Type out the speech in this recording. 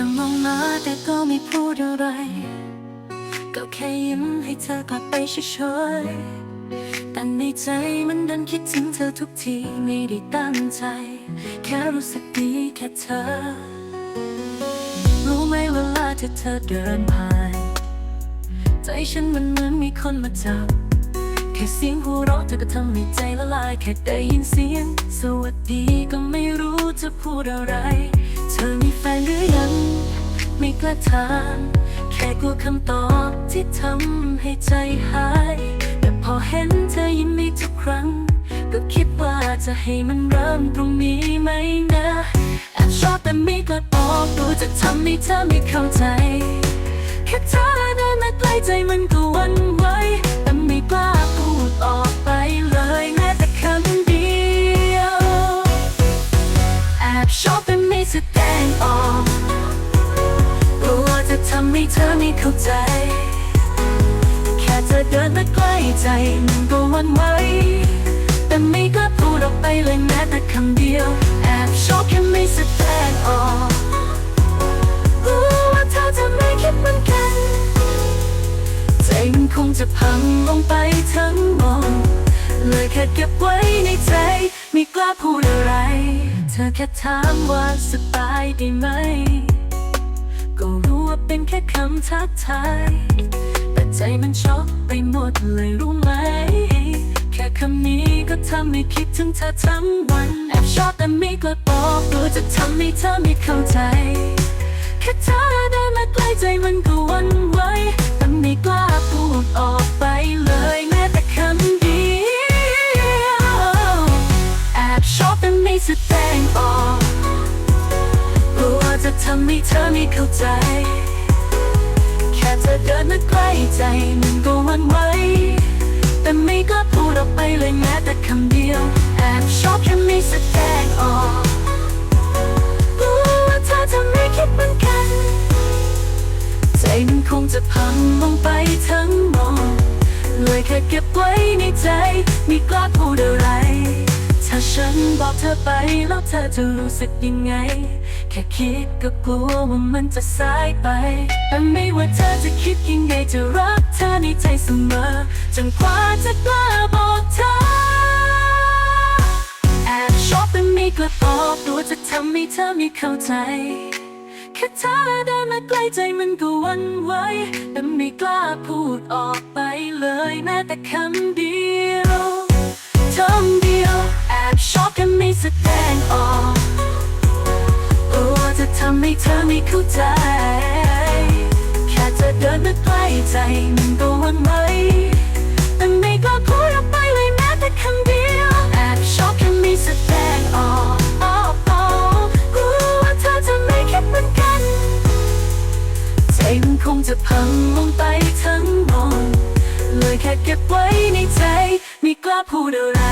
ธอมองมาแต่ก็ไม่พูดอะไร ก็แค่ยิ้มให้เธอกลับไปเฉยๆแต่ในใจมันดันคิดถึงเธอทุกทีไม่ได้ตั้งใจ แค่รู้สึกดีแค่เธอ รู้ไหมเวลาที่เธอเดินผ่าน ใจฉันมันเหมือนมีคนมาจับ แค่เสียงหัวเราะเธอก็ทำให้ใจละลาย แค่ได้ยินเสียง สวัสดีก็ไม่รู้จะพูดอะไราถามแค่กลัวคำตอบที่ทำให้ใจหาย แต่พอเห็นเธอยิ้มในทุกครั้ง ก็คิดว่าจะให้มันเริ่มตรงนี้ไหมนะแอบชอบแต่ไม่กล้าบอกรู้จะทำให้เธอไม่เข้าใจ แค่เธอเดินมาใกล้ใจมันก็วันไหวแต่ไม่กล้าพูดออกไปเลยแม้แต่คำเดียวแอบชอบแต่ไม่แสดงออก จะทำให้เธอไม่เข้าใจ แค่เธอเดินมาใกล้ใจมันก็วันไหวแต่ไม่กล้าพูดออกไปเลยแม้แต่คำเดียว แอบชอบแค่ไม่แสดงออกรู้ว่าเธอจะไม่คิดเหมือนกัน ใจมันคงจะพังลงไปทั้งหมดเลยแค่เก็บไว้ในใจ ไม่กล้าพูดอะไร เธอแค่ถามว่าสบายดีไหม ก็รู้ว่าเป็นแค่คำทักทาย แต่ใจมันช็อกไปหมดเลยรู้ไหม แค่คำนี้ก็ทำให้คิดถึงเธอทั้งวัน แอบชอบแต่ไม่กล้าบอกกลัวจะทำให้เธอไม่เข้าใจ แค่เธอได้มาใกล้ใจมันก็วันไหวแต่ไม่กล้าพูดออกไปเลยแม้แต่คำเดียวแอบชอบแต่ไม่แสดงออก จะทำให้เธอไม่เข้าใจ แค่เธอเดินมาใกล้ใจมันก็หวันไหวแต่ไม่กล้าพูดออกไปเลยแม้แต่คำเดียวแอบชอบแค่ไม่แสดงออกรู้ว่าเธอจะไม่คิดเหมือนกัน ใจมันคงจะพังลงไปทั้งหมดเลยแค่เก็บไว้ในใจไม่กล้าพูดอะไร ถ้าฉันบอกเธอไปแล้วเธอจะรู้สึกยังไง ค่คิดก็กลัวว่ามันจะสายไปแต่ไม่ว่าเธอจะคิดยังไงจะรักเธอในใจเสมอ จนกว่าจะกล้าบอกเธอ แอบชอบแต่ไม่กล้าตอบกลัวจะทำให้เธอไม่เข้าใจ แค่เธอเดินมาใกล้ใจมันก็วันไหวแต่ไม่กล้าพูดออกไปเลยแม้แต่คำเดียว เธอไม่เข้าใจ แค่เธอเดินมาใกล้ใจมันก็หวันไหวแต่ไม่กล้าพูดออกไปเลยแม้แต่คำเดียว แอบชอบแค่ไม่แสดงออกออกออกกลัวว่าเธอจะไม่คิดเหมือนกัน ใจมันคงจะพังลงไปทั้งหมดเลยแค่เก็บไว้ในใจ ไม่กล้าพูดอะไร